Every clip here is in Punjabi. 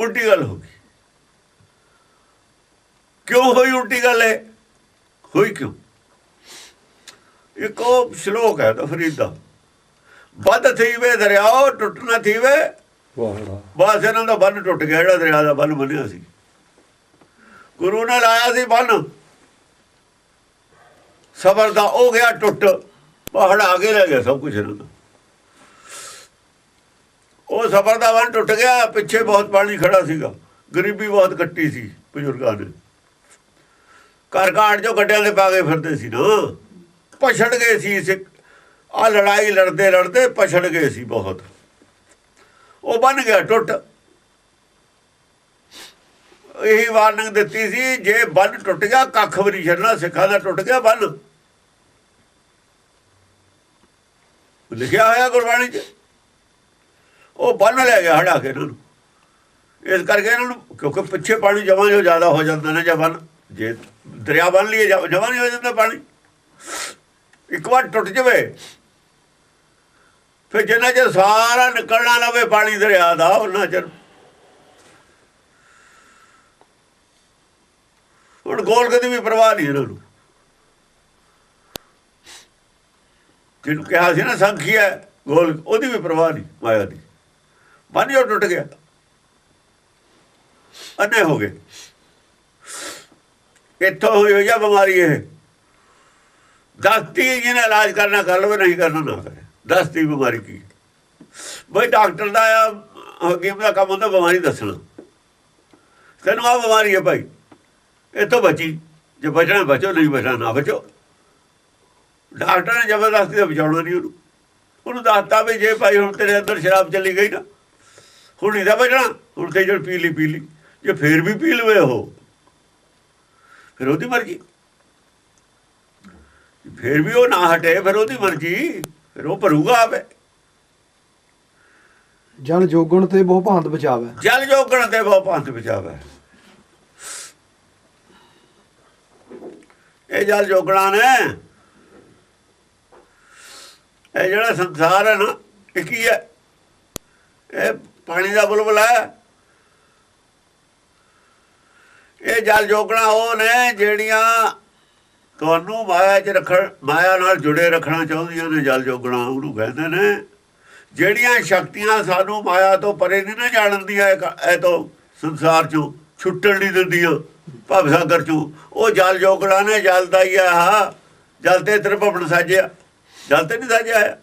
ਉਲਟੀ ਗੱਲ ਹੋ ਗਈ। ਕਿਉਂ ਹੋਈ ਉਲਟੀ ਗੱਲ ਹੈ ਹੋਈ ਕਿਉਂ? ਇੱਕ ਉਹ ਸ਼ਲੋਕ ਹੈ ਫਰੀਦਾ ਵੱਧ ਥੀਵੇ ਦਰਿਆਓ ਟੁੱਟ ਨਾ ਥੀਵੇ ਬਸ ਇਹਨਾਂ ਦਾ ਬੰਨ ਟੁੱਟ ਗਿਆ ਜਿਹੜਾ ਦਰਿਆ ਦਾ ਬੰਨ ਬੰਨਿਆ ਸੀ। ਗੁਰੂ ਨੇ ਲਾਇਆ ਸੀ ਬੰਨ। ਸਬਰ ਦਾ ਉਹ ਗਿਆ ਟੁੱਟ। ਪਹਾੜ ਆਗੇ ਰਹਿ ਗਿਆ ਸਭ ਕੁਝ ਇਹਨਾਂ ਦਾ। ਉਹ ਸਬਰ ਦਾ ਬੰਨ ਟੁੱਟ ਗਿਆ, ਪਿੱਛੇ ਬਹੁਤ ਪਾਣੀ ਖੜਾ ਸੀਗਾ। ਗਰੀਬੀ ਬਹੁਤ ਕੱਟੀ ਸੀ ਬਜ਼ੁਰਗਾਂ ਨੇ ਘਰ ਘਾਟ ਜੋ ਗੱਡਿਆਂ ਦੇ ਪਾ ਕੇ ਫਿਰਦੇ ਸੀ ਨਾ। ਪਛੜ ਗਏ ਸੀ ਸਿੱਖ ਆ ਲੜਾਈ ਲੜਦੇ ਲੜਦੇ ਪਛੜ ਗਏ ਸੀ ਬਹੁਤ। ਉਹ ਬਣ ਗਿਆ ਟੁੱਟ। ਇਹੀ ਵਾਰਨਿੰਗ ਦਿੱਤੀ ਸੀ, ਜੇ ਬੰਨ ਟੁੱਟ ਗਿਆ, ਕੱਖ ਵੀ ਨਹੀਂ ਛੱਡਣਾ, ਸਿੱਖਾਂ ਦਾ ਟੁੱਟ ਗਿਆ ਬੰਨ। ਲਿਖਿਆ ਹੋਇਆ ਗੁਰਬਾਣੀ 'ਚ। ਉਹ ਬੰਨ ਲੈ ਗਿਆ ਹੜਾ ਕੇ ਇਹਨਾਂ ਨੂੰ। ਇਸ ਕਰਕੇ ਇਹਨਾਂ ਨੂੰ ਕਿਉਂਕਿ ਪਿੱਛੇ ਪਾਣੀ ਜਮਾ ਜੋ ਜ਼ਿਆਦਾ ਹੋ ਜਾਂਦਾ ਨੇ ਜਾਂ ਬੰਨ। ਜੇ ਦਰਿਆ ਬੰਨ ਲਈਏ ਜਮਾਂ ਨਹੀਂ ਹੋ ਜਾਂਦਾ ਪਾਣੀ। ਇੱਕ ਵਾਰ ਟੁੱਟ ਜਵੇ। ਫਿਰ ਜਿੰਨਾ ਚਿਰ ਸਾਰਾ ਨਿਕਲਣਾ ਲਵੇ ਪਾਣੀ ਦਰਿਆ ਦਾ, ਉਹਨਾਂ ਚਿਰ। ਹੁਣ ਗੋਲ ਕਦੀ ਵੀ ਪਰਵਾਹ ਨਹੀਂ ਇਹਨਾਂ ਨੂੰ। ਜਿਹਨੂੰ ਕਿਹਾ ਸੀ ਨਾ ਸੰਖੀ ਹੈ, ਗੋਲ ਉਹਦੀ ਵੀ ਪਰਵਾਹ ਨਹੀਂ, ਮਾਇਆ ਦੀ। ਬੰਨ ਜੋ ਟੁੱਟ ਗਿਆ। ਅੰਨੇ ਹੋ ਗਏ। ਇੱਥੋਂ ਹੋਈ ਹੋਈ ਆ ਬਿਮਾਰੀ ਇਹ? ਦਸਤੀ ਜਿਹਨੇ ਇਲਾਜ ਕਰਨਾ ਕਰ ਲਵੇ, ਨਹੀਂ ਕਰਨਾ ਨਾ ਕਰੇ। ਦਸਤੀ ਬਿਮਾਰੀ ਕੀ? ਬਈ ਡਾਕਟਰ ਦਾ ਹਕੀਮ ਦਾ ਕੰਮ ਹੁੰਦਾ, ਬਿਮਾਰੀ ਦੱਸਣਾ। ਤੈਨੂੰ ਆ ਬਿਮਾਰੀ ਹੈ ਭਾਈ। ਇਹ ਤੋਂ ਬਚੀ। ਜੇ ਬਚਣਾ, ਬਚੋ, ਨਹੀਂ ਬਚਣਾ, ਨਾ ਬਚੋ। ਡਾਕਟਰ ਨੇ ਜ਼ਬਰਦਸਤੀ ਦਾ ਬਚਾਉਣਾ ਨਹੀਂ ਉਹਨੂੰ। ਉਹਨੂੰ ਦੱਸਤਾ ਵੀ ਜੇ ਭਾਈ ਹੁਣ ਤੇਰੇ ਅੰਦਰ ਸ਼ਰਾਬ ਚਲੀ ਗਈ ਨਾ ਹੁਣ ਨਹੀਂ ਤਾਂ ਬਚਣਾ ਹੁਣ ਤੇ ਜੜ ਪੀ ਲਈ ਪੀ ਲਈ ਜੇ ਫੇਰ ਵੀ ਪੀ ਲਵੇ ਉਹ। ਫਿਰ ਉਹਦੀ ਮਰਜ਼ੀ। ਫਿਰ ਵੀ ਉਹ ਨਾ ਹਟੇ ਫਿਰ ਉਹਦੀ ਮਰਜ਼ੀ ਫਿਰ ਉਹ ਭਰੂਗਾ ਆਪੇ। ਜਨ ਜੋਗਣ ਤੇ ਬਹੁ ਭਾਂਤ ਬਚਾਵੇ। ਜਲ ਜੋਗਣ ਤੇ ਬਹੁ ਪੰਥ ਬਚਾਵੇ। ਇਹ ਜਲ ਜੋਗਣਾ ਨੇ। ਇਹ ਜਿਹੜਾ ਸੰਸਾਰ ਹੈ ਨਾ ਇਹ ਕੀ ਹੈ? ਇਹ ਪਾਣੀ ਦਾ ਬੁਲਬੁਲਾ ਹੈ। ਇਹ ਜਲ ਜੋਗਣਾ ਉਹ ਨੇ ਜਿਹੜੀਆਂ ਤੁਹਾਨੂੰ ਮਾਇਆ 'ਚ ਰੱਖਣ, ਮਾਇਆ ਨਾਲ ਜੁੜੇ ਰੱਖਣਾ ਚਾਹੁੰਦੀਆਂ ਨੇ, ਜਲ ਜੋਗਣਾ ਉਹਨੂੰ ਕਹਿੰਦੇ ਨੇ। ਜਿਹੜੀਆਂ ਸ਼ਕਤੀਆਂ ਸਾਨੂੰ ਮਾਇਆ ਤੋਂ ਪਰੇ ਨਹੀਂ ਨਾ ਜਾਣ ਦੀਆਂ ਇਹ ਤੋਂ ਸੰਸਾਰ ਚੋਂ ਛੁੱਟਣ ਨਹੀਂ ਦਿੰਦੀਆਂ, ਭਵ ਸਾਗਰ ਚੋਂ। ਉਹ ਜਲ ਜੋਗਣਾ ਨੇ, ਜਲ ਦਾ ਹੀ ਆ ਜਲ ਤੇ ਤ੍ਰਿਭਵਨ ਸਾਜਿਆ। ਜਲ ਤੇ ਨਹੀਂ ਸਾਜਿਆ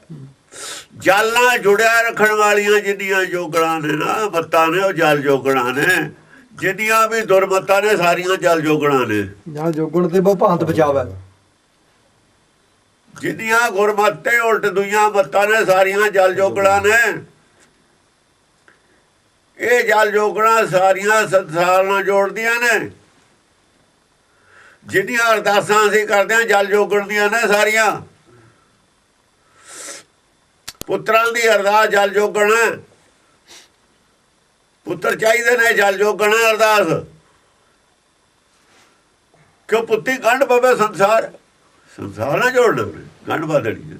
ਜਲ ਨਾਲ ਜੁੜਿਆ ਰੱਖਣ ਵਾਲੀਆਂ ਜਿੰਨੀਆਂ ਜੋਗਣਾ ਨੇ ਨਾ ਮੱਤਾਂ ਨੇ ਉਹ ਜਲ ਜੋਗਣਾ ਨੇ। ਜਿੰਨੀਆਂ ਵੀ ਦੁਰਮਤਾਂ ਨੇ ਸਾਰੀਆਂ ਜਲ ਜੋਗਣਾ ਨੇ। ਜਨ ਜੋਗਣ ਤੇ ਭਾਂਤ ਬਚਾਵੇ ਜਿੰਨੀਆਂ ਗੁਰਮਤਿ ਉਲਟ ਦੁਈਆਂ ਮੱਤਾਂ ਨੇ ਸਾਰੀਆਂ ਜਲ ਜੋਗਣਾ ਨੇ। ਇਹ ਜਲ ਜੋਗਣਾ ਸਾਰੀਆਂ ਸੰਸਾਰ ਨਾਲ ਜੋੜਦੀਆਂ ਨੇ। ਜਿੰਨੀਆਂ ਅਰਦਾਸਾਂ ਅਸੀਂ ਕਰਦੇ ਹਾਂ ਜਲ ਜੋਗਣ ਦੀਆਂ ਨੇ ਸਾਰੀਆਂ। ਪੁੱਤਰਾਂ ਦੀ ਅਰਦਾਸ ਜਲ ਜੋਗਣ। ਪੁੱਤਰ ਚਾਹੀਦੇ ਨੇ ਜਲ ਜੋਗਣ ਅਰਦਾਸ। ਕਿਉਂ ਪੁੱਤੀ ਗੰਢ ਪਵੇ ਸੰਸਾਰ? ਸੰਸਾਰ ਨਾਲ ਜੋੜਨਾ ਉਹਨੇ, ਗੰਢ ਬਾਦੜੀ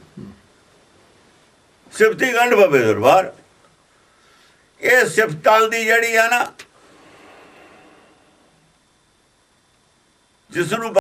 ਸਿਫਤੀ ਗੰਢ ਪਵੇ ਦਰਬਾਰ। ਇਹ ਸਿਫਤਾਂ ਦੀ ਜਿਹੜੀ ਆ ਨਾ ਜਿਸ ਨੂੰ